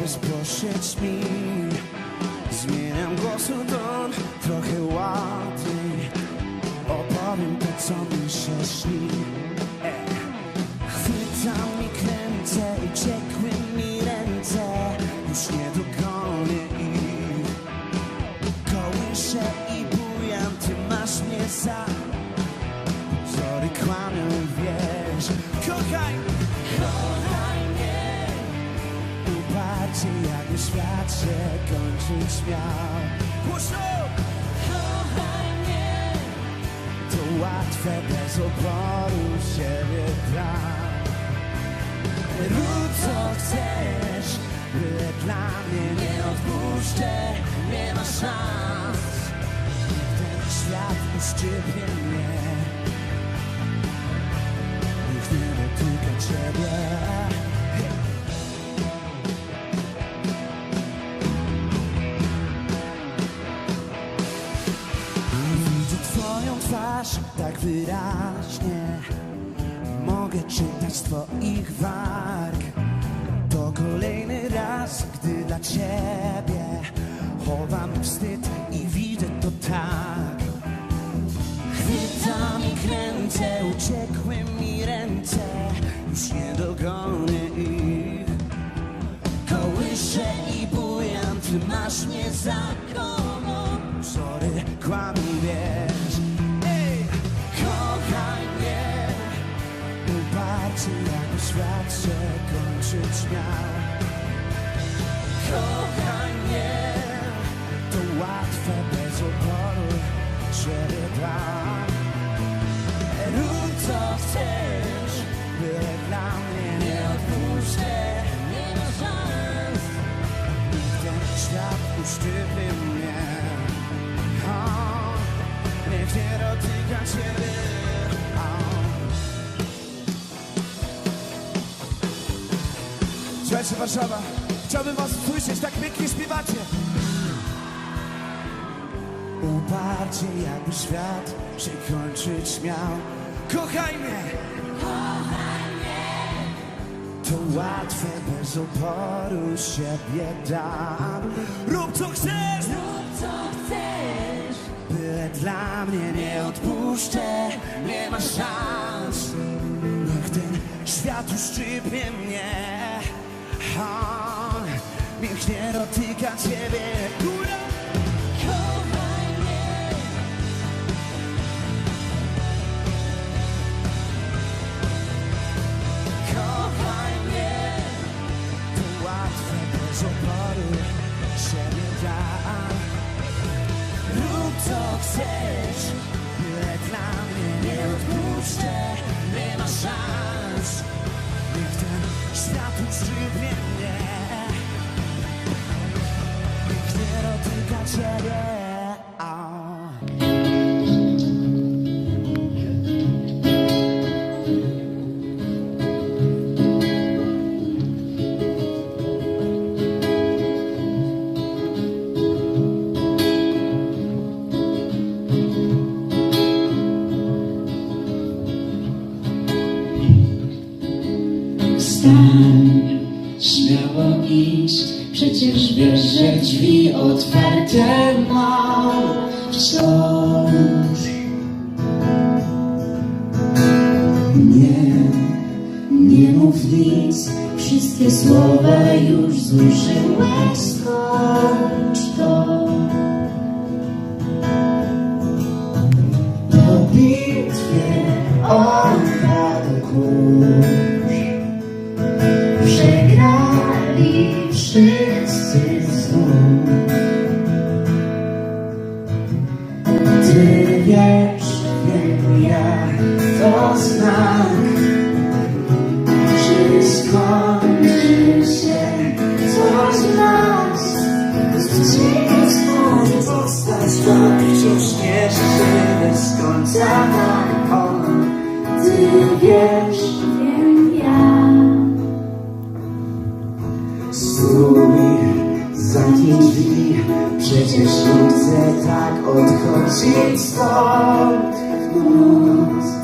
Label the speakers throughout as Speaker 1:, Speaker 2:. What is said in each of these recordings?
Speaker 1: bezpośredź mi. Zmieniam głos o ton trochę łatwiej Opowiem to, co mi. się śni świat się kończyć miał Głośno! Kochaj mnie To łatwe bez oporu siebie dam Rób co chcesz Byle dla mnie nie odpuszczę. Nie ma szans. Ten świat uszczypnie mnie. Nikt nie dotyka ciebie twarz tak wyraźnie. Mogę czytać z twoich warg. To kolejny raz, gdy dla ciebie Chowam wstyd i widzę to tak. Chwytam i kręcę, uciekły mi ręce. Już nie dogonię ich. Kołyszę i bujam, ty masz mnie za miał Kochaj mnie To łatwe, bez oporu Ciebie dam Rób co chcesz Byle dla mnie nie odpuszczę. Nie ma szans. Ten świat uszczypnie mnie. O, Niech nie dotyka ciebie Słuchajcie Warszawa, chciałbym was usłyszeć, tak pięknie śpiewacie. Uparcie jakby świat się kończyć miał. Kochaj mnie! To łatwe, bez oporu siebie dam. Rób co chcesz,
Speaker 2: Rób co chcesz,
Speaker 1: byle dla mnie nie odpuszczę Nie ma szans. Niech ten świat uszczypnie mnie o, Niech nie dotyka ciebie Góra!
Speaker 2: kochaj mnie,
Speaker 1: Kochaj mnie. To łatwe, bez oporu siebie dam Rób co chcesz Byle dla mnie nie odpuszczę. Nie ma szans świat uszczypnie mnie Niech nie dotyka ciebie
Speaker 3: już zużyłeś, wiesz, wiem ja. Stój, zamknij drzwi, przecież nie chcę tak odchodzić stąd w noc.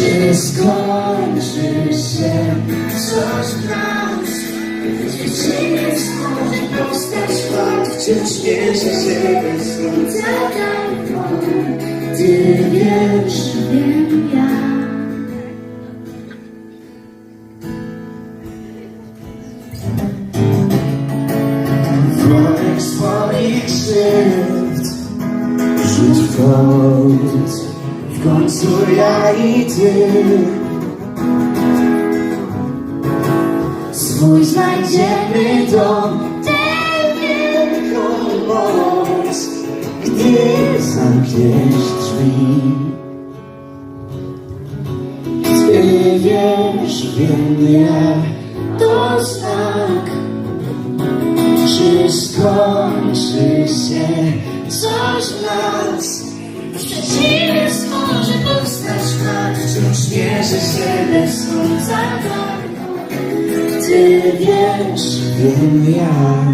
Speaker 1: Że skończy się coś nas. Zwycięstwo może powstać fakt Wciąż wierzę, że bez końca daleko Ty wiesz, wiem Końcu ja i ty. Swój znajdziemy dom Gdy zamkniesz drzwi. Ty wiesz, wiem ja wierzę, że bez końca. Ty wiesz, wiem ja.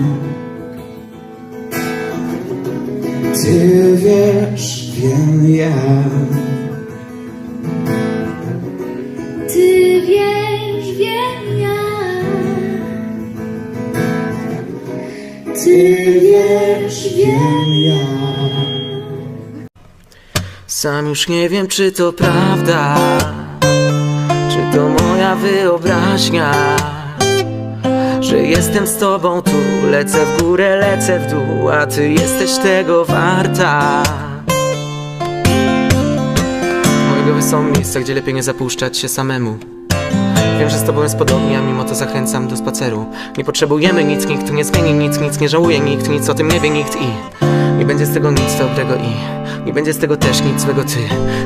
Speaker 1: Ty wiesz, wiem ja.
Speaker 2: Ty wiesz, wiem ja.
Speaker 1: Ty wiesz, wiem ja.
Speaker 4: Sam już nie wiem, czy to prawda, to moja wyobraźnia, że jestem z tobą tu, lecę w górę, lecę w dół, a ty jesteś tego warta. Głowie są miejsca, gdzie lepiej nie zapuszczać się samemu. Wiem, że z tobą jest podobnie, a mimo to zachęcam do spaceru Nie potrzebujemy nic, nikt tu nie zmieni nic, nic nie żałuje nikt, nic o tym nie wie nikt i Nie będzie z tego nic dobrego i nie będzie z tego też nic złego ty.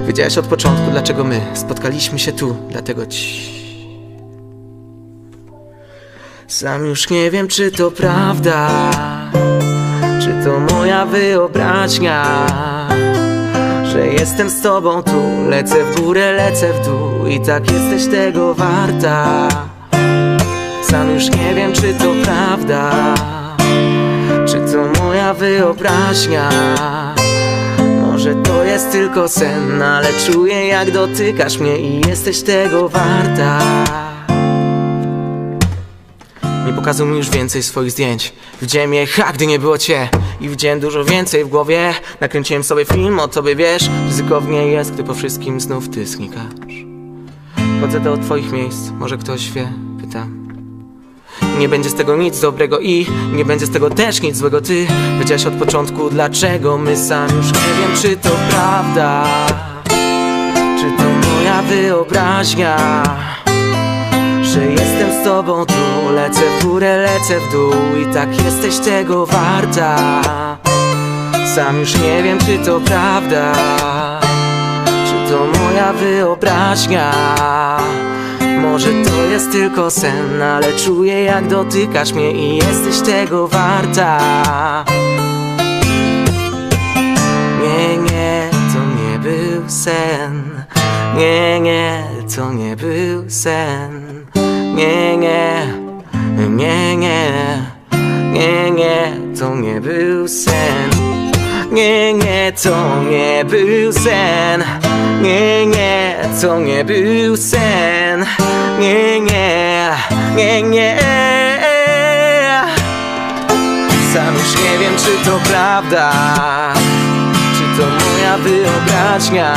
Speaker 4: Wiedziałeś od początku, dlaczego my spotkaliśmy się tu, dlatego ci Sam już nie wiem, czy to prawda, czy to moja wyobraźnia że jestem z tobą tu. Lecę w górę, lecę w dół I tak jesteś tego warta. Sam już nie wiem, czy to prawda Czy to moja wyobraźnia Może to jest tylko sen Ale czuję jak dotykasz mnie I jesteś tego warta. Nie pokazuj mi już więcej swoich zdjęć. Widziałem je, ha, gdy nie było cię. I widziałem dużo więcej w głowie. Nakręciłem sobie film o tobie, wiesz. Ryzykownie jest, gdy po wszystkim znów ty znikasz Chodzę do twoich miejsc, może ktoś wie, pytam nie będzie z tego nic dobrego i nie będzie z tego też nic złego. Ty wiedziałeś od początku dlaczego my sami już nie wiem czy to prawda Czy to moja wyobraźnia że jestem z tobą tu Lecę w górę, lecę w dół I tak jesteś tego warta. Sam już nie wiem, czy to prawda Czy to moja wyobraźnia Może to jest tylko sen Ale czuję jak dotykasz mnie I jesteś tego warta Nie, nie, to nie był sen Nie, nie, to nie był sen nie, nie, nie, nie, nie, nie, to nie był sen. Nie, nie, to nie był sen. Nie, nie, to nie był sen. Nie, nie, nie, nie. Sam już nie wiem, czy to prawda, czy to moja wyobraźnia.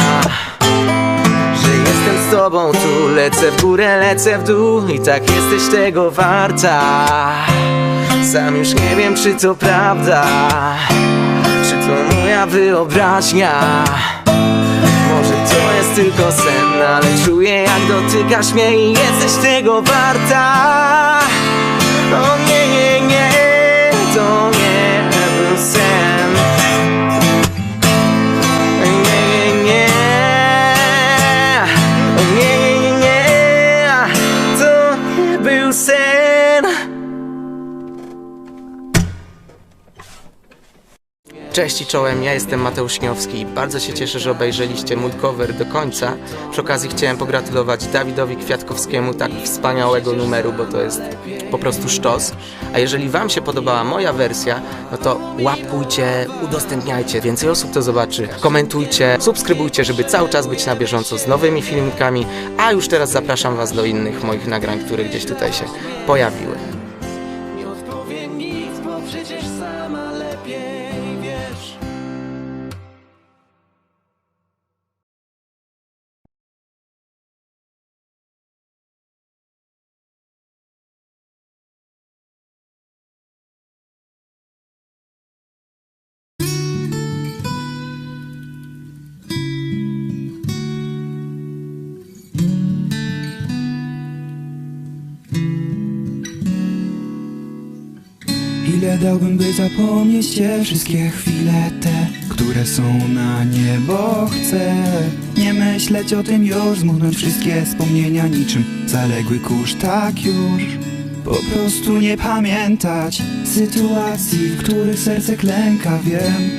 Speaker 4: Że jestem z tobą tu Lecę w górę, lecę w dół I tak jesteś tego warta Sam już nie wiem czy to prawda Czy to moja wyobraźnia tylko sen Ale czuję jak dotykasz mnie I jesteś tego warta. O Cześć i czołem, ja jestem Mateusz Śniowski i bardzo się cieszę, że obejrzeliście mój cover do końca. Przy okazji chciałem pogratulować Dawidowi Kwiatkowskiemu tak wspaniałego numeru, bo to jest po prostu sztos. A jeżeli wam się podobała moja wersja, no to łapkujcie, udostępniajcie, więcej osób to zobaczy, komentujcie, subskrybujcie, żeby cały czas być na bieżąco z nowymi filmikami, a już teraz zapraszam was do innych moich nagrań, które gdzieś tutaj się pojawiły.
Speaker 5: Dałbym, by zapomnieć Cię Wszystkie chwile te, które są na niebo. Chcę nie myśleć o tym już Zmuchnąć wszystkie wspomnienia niczym. Zaległy kurz, tak już. Po prostu nie pamiętać Sytuacji, w których serce klęka Wiem,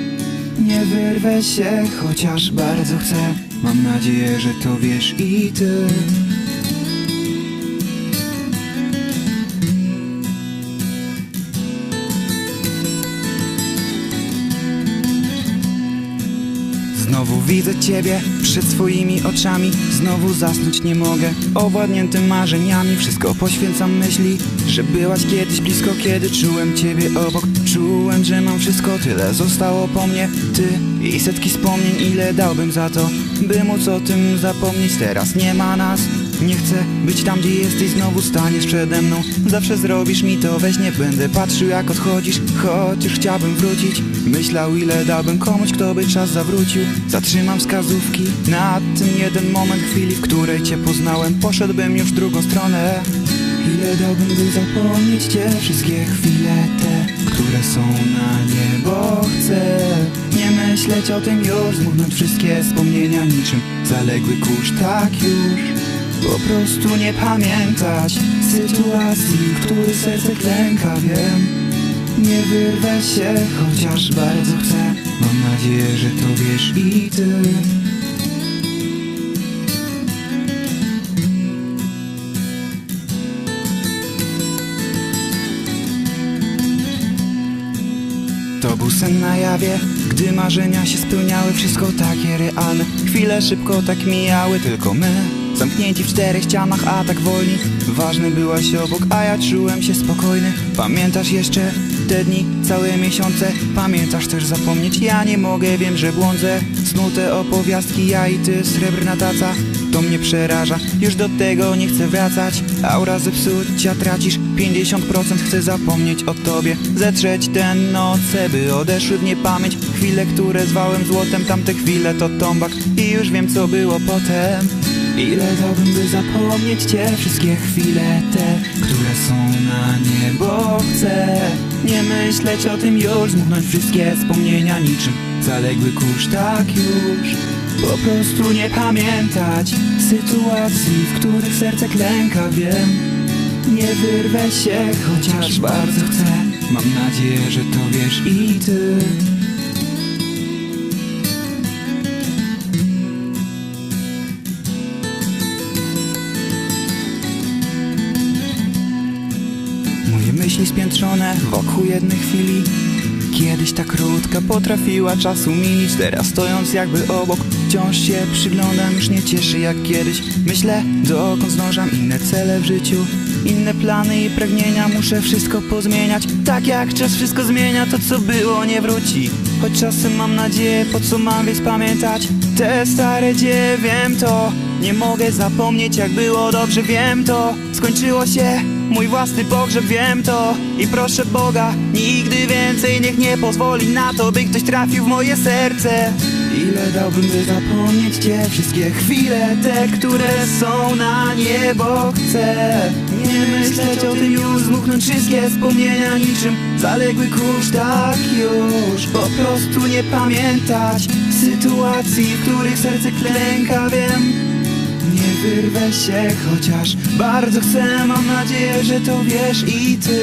Speaker 5: nie wyrwę się Chociaż bardzo chcę. Mam nadzieję, że to wiesz i Ty widzę ciebie przed swoimi oczami. Znowu zasnąć nie mogę. Owładnięty marzeniami. Wszystko poświęcam myśli Że byłaś kiedyś blisko. Kiedy czułem ciebie obok Czułem, że mam wszystko. Tyle zostało po mnie. Ty i setki wspomnień. Ile dałbym za to By móc o tym zapomnieć? Teraz nie ma nas nie chcę być tam, gdzie jesteś, znowu staniesz przede mną. Zawsze zrobisz mi to, weź nie będę patrzył jak odchodzisz. Chociaż chciałbym wrócić Myślał ile dałbym komuś, kto by czas zawrócił. Zatrzymam wskazówki na ten jeden moment chwili, w której cię poznałem. Poszedłbym już w drugą stronę. Ile dałbym, by zapomnieć cię? Wszystkie chwile te, które są na niebo. Chcę nie myśleć o tym już Zmuchnąć wszystkie wspomnienia niczym. Zaległy kurz, tak już po prostu nie pamiętać sytuacji, w których serce klęka, wiem. Nie wyrwę się, chociaż bardzo chcę. Mam nadzieję, że to wiesz i ty. To był sen na jawie, gdy marzenia się spełniały Wszystko takie realne, chwile szybko tak mijały Tylko my, zamknięci w czterech ścianach, a tak wolni. Ważny byłaś obok, a ja czułem się spokojny. Pamiętasz jeszcze te dni, całe miesiące? Pamiętasz też zapomnieć, ja nie mogę, wiem, że błądzę. Snute opowiastki, ja i ty, srebrna taca. To mnie przeraża, już do tego nie chcę wracać. Aura zepsucia tracisz 50% chcę zapomnieć o tobie. Zetrzeć te noce, by odeszły w niepamięć. Chwile, które zwałem złotem, tamte chwile to tombak. I już wiem co było potem Ile dałbym, by zapomnieć cię? Wszystkie chwile te, które są na niebo. Chcę nie myśleć o tym już Zmuchnąć wszystkie wspomnienia niczym. Zaległy kurz, tak już. Po prostu nie pamiętać sytuacji, w których serce klęka, wiem. Nie wyrwę się, chociaż bardzo chcę. Mam nadzieję, że to wiesz i ty myśli spiętrzone wokół jednej chwili. Kiedyś ta krótka potrafiła czasu minić Teraz stojąc jakby obok. Wciąż się przyglądam, już nie cieszy jak kiedyś. Myślę, dokąd zdążam inne cele w życiu Inne plany i pragnienia, muszę wszystko pozmieniać. Tak jak czas wszystko zmienia, to co było nie wróci. Choć czasem mam nadzieję, po co mam więc pamiętać Te stare dzieje, wiem to Nie mogę zapomnieć jak było dobrze, wiem to Skończyło się Mój własny pogrzeb, wiem to I proszę Boga, nigdy więcej Niech nie pozwoli na to, by ktoś trafił w moje serce. Ile dałbym, by zapomnieć Cię? Wszystkie chwile te, które są na niebo Chcę. Nie myśleć o tym już Zmuchnąć wszystkie wspomnienia niczym. Zaległy kurz, tak już. Po prostu nie pamiętać Sytuacji, w których serce klęka, wiem wyrwę się, chociaż bardzo chcę Mam nadzieję, że to wiesz i ty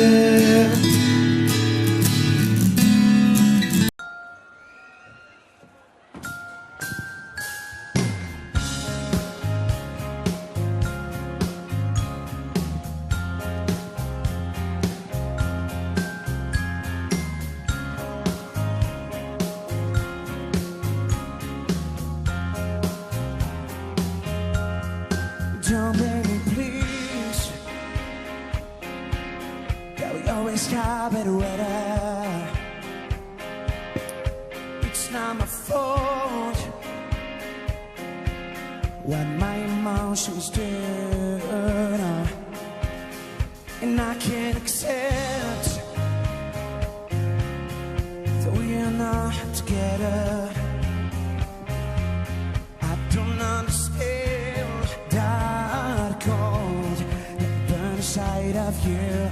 Speaker 1: afraid of you.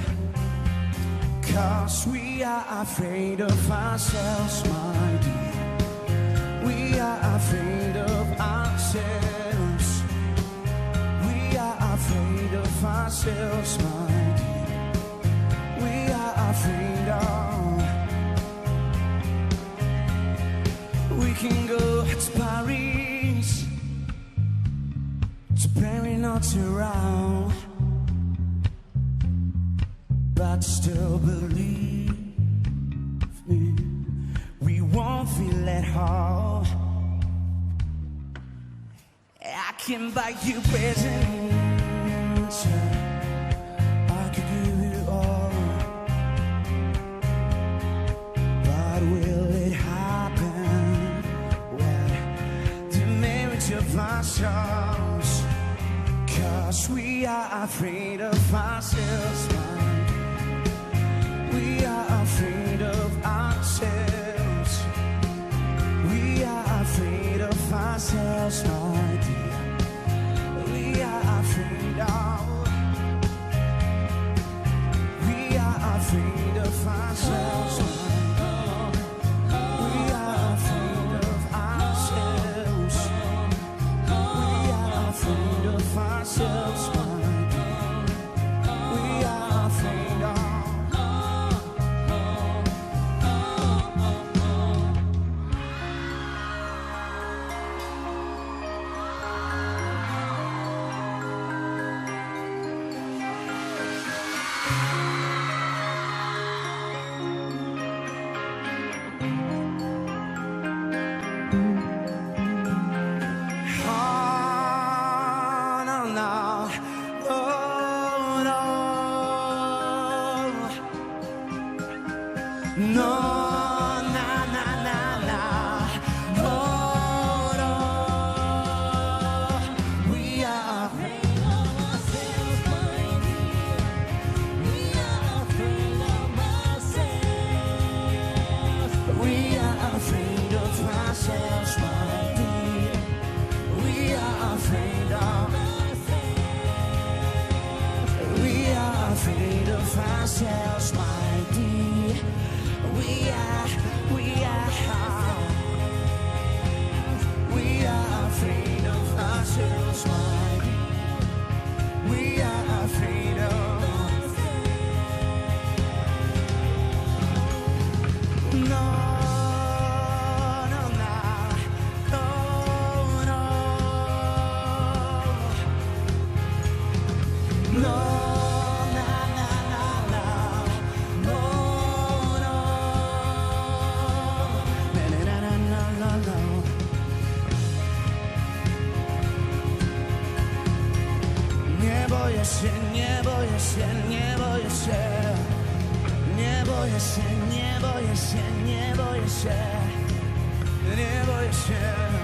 Speaker 1: Cause we are afraid of ourselves, my dear. We are afraid of ourselves. We are afraid of ourselves, my dear. We are afraid of. We can go to Paris. To Paris, not to around but still believe me, we won't feel at home. I can buy you presents. I could give you all, but will it happen when the marriage of our souls? Cause we are afraid of ourselves. boję się, nie boję się, nie boję się. Nie boję się, nie boję się, nie boję się. Nie boję się.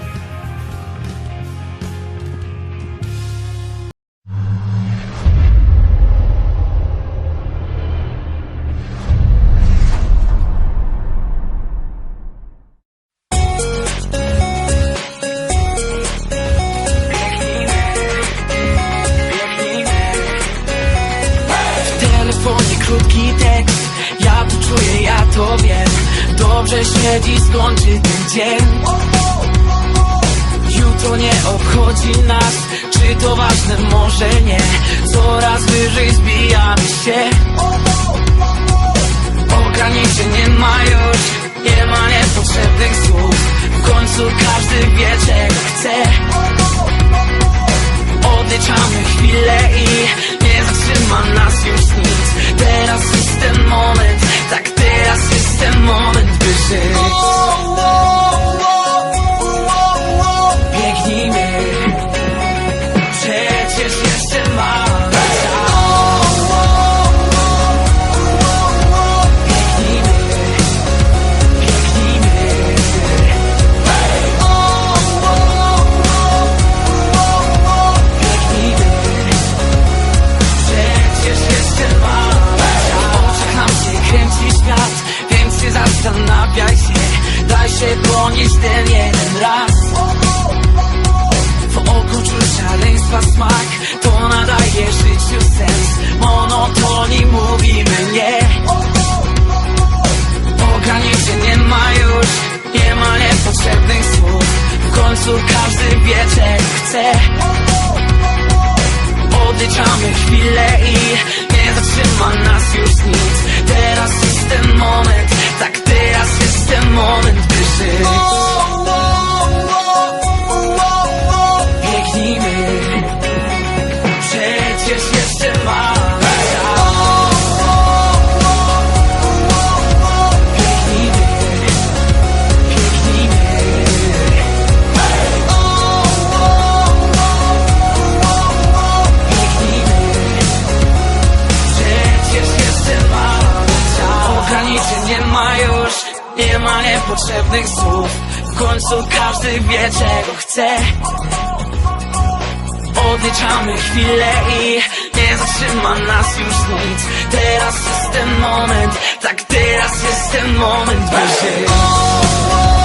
Speaker 4: dzwonić ten jeden raz. W oku czuć szaleństwa smak To nadaje życiu sens. Monotonii mówimy nie. Boga nie ma już Nie ma niepotrzebnych słów. W końcu każdy wie czego chce. Odliczamy chwilę i nie zatrzyma nas już nic. Teraz jest ten moment, tak teraz jest ten moment by niepotrzebnych słów. W końcu każdy wie czego chce. Odliczamy chwilę i nie zatrzyma nas już nic. Teraz jest ten moment, tak teraz jest ten moment, by żyć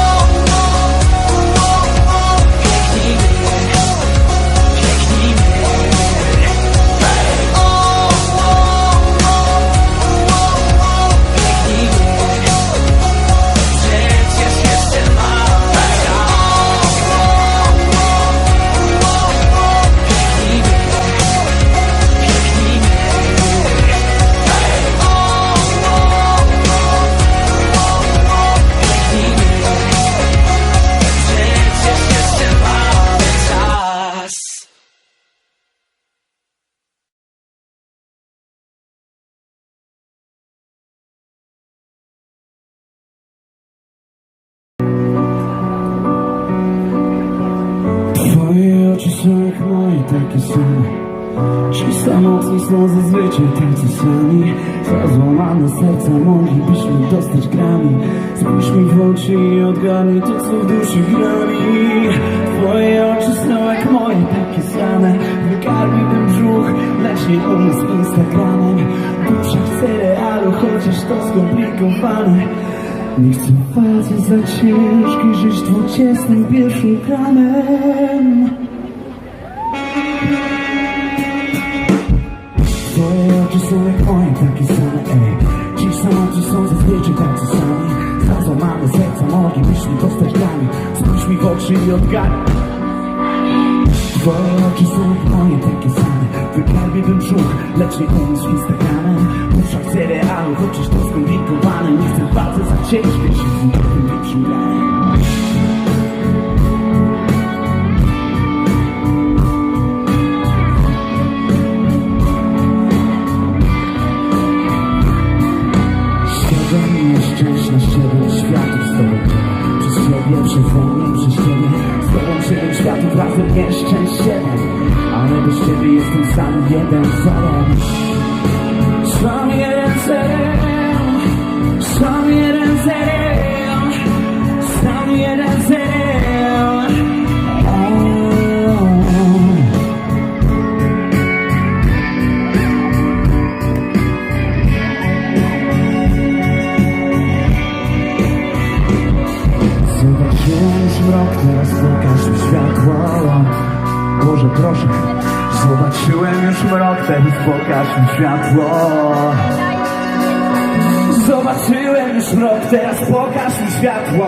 Speaker 1: Samotni są zazwyczaj tacy sami. Za złamane serca moglibyśmy dostać grami. Spójrz mi w oczy i odgadnij to, co w duszy grami. Twoje oczy są jak moje, takie same. Wykarmi ten brzuch, lecz nie umysł Instagramem. Dusza chce realu, chociaż to skomplikowane. Nie chcę walczyć za ciężki, żyć dwudziestym pierwszym kramem Spójrz mi w oczy i odgadnij Twoje oczy są moje, takie same. Wykarmię ten brzuch, lecz nie umysł Instagramem. Dusza chce realu, chociaż to skomplikowane. Nie chcę walczyć za ciężkie, żyć dwudziestym pierwszym kramem Siedem nieszczęść na siedem światów z tobą Przeze mnie, przez ciebie Z tobą siedem światów razem nieszczęść siedem Ale bez ciebie jestem sam jeden zerem Sam jeden zerem Sam jeden zerem Sam jeden Zobaczyłem już mrok, teraz pokaż mi światło. Zobaczyłem już mrok, teraz pokaż mi światło